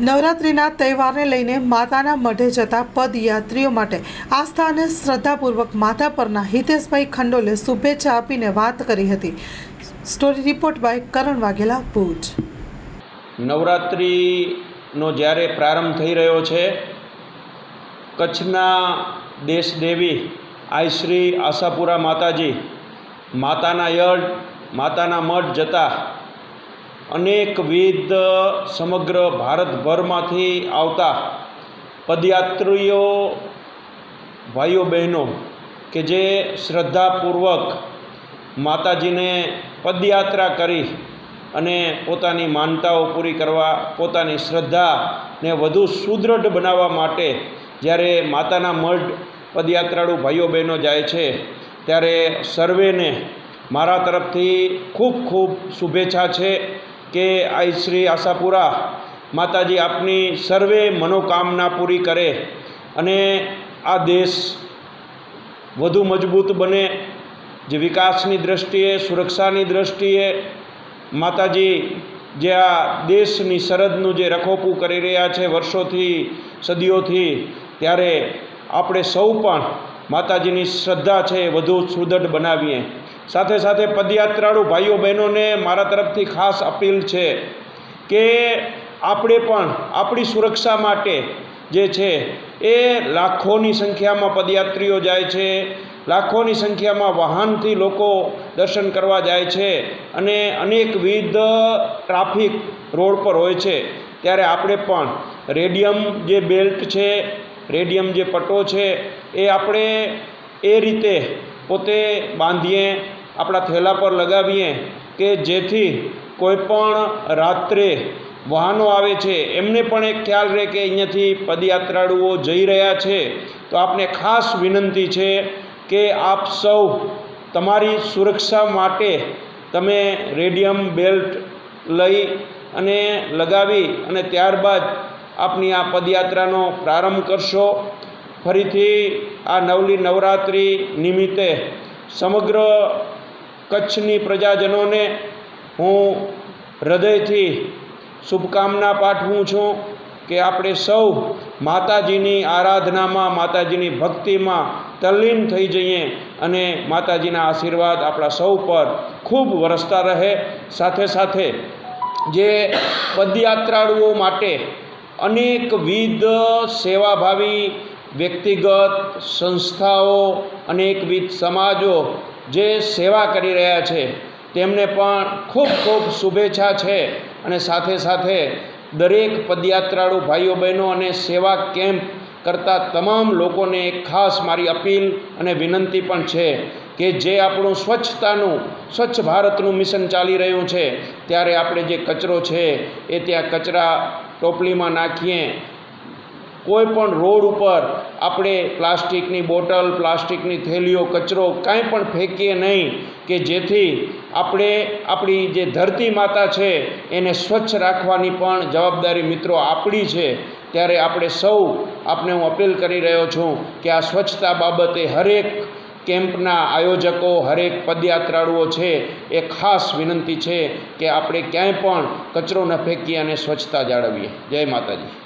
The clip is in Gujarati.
નવરાત્રિના તહેવારને લઈને માતાના મઢે જતા પદયાત્રીઓ માટે આસ્થા અને શ્રદ્ધાપૂર્વક માતા પરના હિતેશભાઈ ખંડોલે શુભેચ્છા આપીને વાત કરી હતી. Story report by Karan Vaghela Bhuj. નવરાત્રિનો જ્યારે પ્રારંભ થઈ રહ્યો છે, કચ્છના દેશદેવી આઈશ્રી આશાપુરા માતાજી માતાના યડ માતાના મઠ જતા અનેકવિધ સમગ્ર ભારતભરમાંથી આવતા પદયાત્રીઓ ભાઈઓ બહેનો કે જે શ્રદ્ધાપૂર્વક માતાજીને પદયાત્રા કરી અને પોતાની માનતાઓ પૂરી કરવા, પોતાની શ્રદ્ધાને વધુ સુદૃઢ બનાવવા માટે જ્યારે માતાના મઢ પદયાત્રાળુ ભાઈઓ બહેનો જાય છે, ત્યારે સર્વેને મારા તરફથી ખૂબ ખૂબ શુભેચ્છા છે. કે આઈ શ્રી આશાપુરા માતાજી આપની સર્વે મનોકામના પૂરી કરે અને આ દેશ વધુ મજબૂત બને જે વિકાસની દૃષ્ટિએ સુરક્ષાની દૃષ્ટિએ માતાજી જે આ દેશની સરહદનું જે રખોપું કરી રહ્યા છે વર્ષોથી, સદીઓથી, ત્યારે આપણે સૌ પણ માતાજીની શ્રદ્ધા છે એ વધુ સુદૃઢ બનાવીએ. સાથે સાથે પદયાત્રાળુ ભાઈઓ બહેનોને મારા તરફથી ખાસ અપીલ છે કે આપણે પણ આપણી સુરક્ષા માટે જે છે એ લાખોની સંખ્યામાં પદયાત્રીઓ જાય છે, લાખોની સંખ્યામાં વાહનથી લોકો દર્શન કરવા જાય છે અને અનેકવિધ ટ્રાફિક રોડ પર હોય છે. ત્યારે આપણે પણ રેડિયમ જે બેલ્ટ છે, રેડિયમ જે પટ્ટો છે, એ આપણે એ રીતે પોતે બાંધીએ આપણા થેલા પર લગાવીએ કે જેથી કોઈ પણ રાત્રે વાહનો આવે છે, એમને પણ એક ખ્યાલ રહે કે અહીંયાથી પદયાત્રાળુઓ જઈ રહ્યા છે. તો આપને ખાસ વિનંતી છે કે આપ સૌ તમારી સુરક્ષા માટે તમે રેડિયમ બેલ્ટ લઈ અને લગાવી અને ત્યારબાદ આપની આ પદયાત્રાનો પ્રારંભ કરશો. ફરીથી આ નવલી નવરાત્રિ નિમિત્તે સમગ્ર કચ્છની પ્રજાજનોને હું હૃદયથી શુભકામના પાઠવું છું કે આપણે સૌ માતાજીની આરાધનામાં, માતાજીની ભક્તિમાં તલ્લીન થઈ જઈએ અને માતાજીના આશીર્વાદ આપણા સૌ પર ખૂબ વરસતા રહે. સાથે સાથે જે પદયાત્રાળુઓ માટે અનેકવિધ સેવાભાવી વ્યક્તિગત સંસ્થાઓ, અનેકવિધ સમાજો જે સેવા કરી રહ્યા છે, તેમને પણ ખૂબ ખૂબ શુભેચ્છા છે અને સાથે સાથે દરેક પદયાત્રાળુ ભાઈઓ બહેનો અને સેવા કેમ્પ કરતા તમામ લોકોને એક ખાસ મારી અપીલ અને વિનંતી પણ છે કે જે આપણું સ્વચ્છતાનું, સ્વચ્છ ભારતનું મિશન ચાલી રહ્યું છે, ત્યારે આપણે જે કચરો છે, એ ત્યાં કચરા ટોપલીમાં નાખીએ કોઈ પણ રોડ ઉપર આપણે પ્લાસ્ટિકની બોટલ, પ્લાસ્ટિકની થેલીઓ, કચરો કાંઈ પણ ફેંકીએ નહીં કે જેથી આપણે આપણી જે ધરતી માતા છે એને સ્વચ્છ રાખવાની પણ જવાબદારી મિત્રો આપણી છે. ત્યારે આપણે સૌ આપને હું અપીલ કરી રહ્યો છું કે આ સ્વચ્છતા બાબતે હરેક કેમ્પના આયોજકો, હરેક પદયાત્રાળુઓ છે એ ખાસ વિનંતી છે કે આપણે ક્યાંય પણ કચરો ન ફેંકીએ અને સ્વચ્છતા જાળવીએ. જય માતાજી.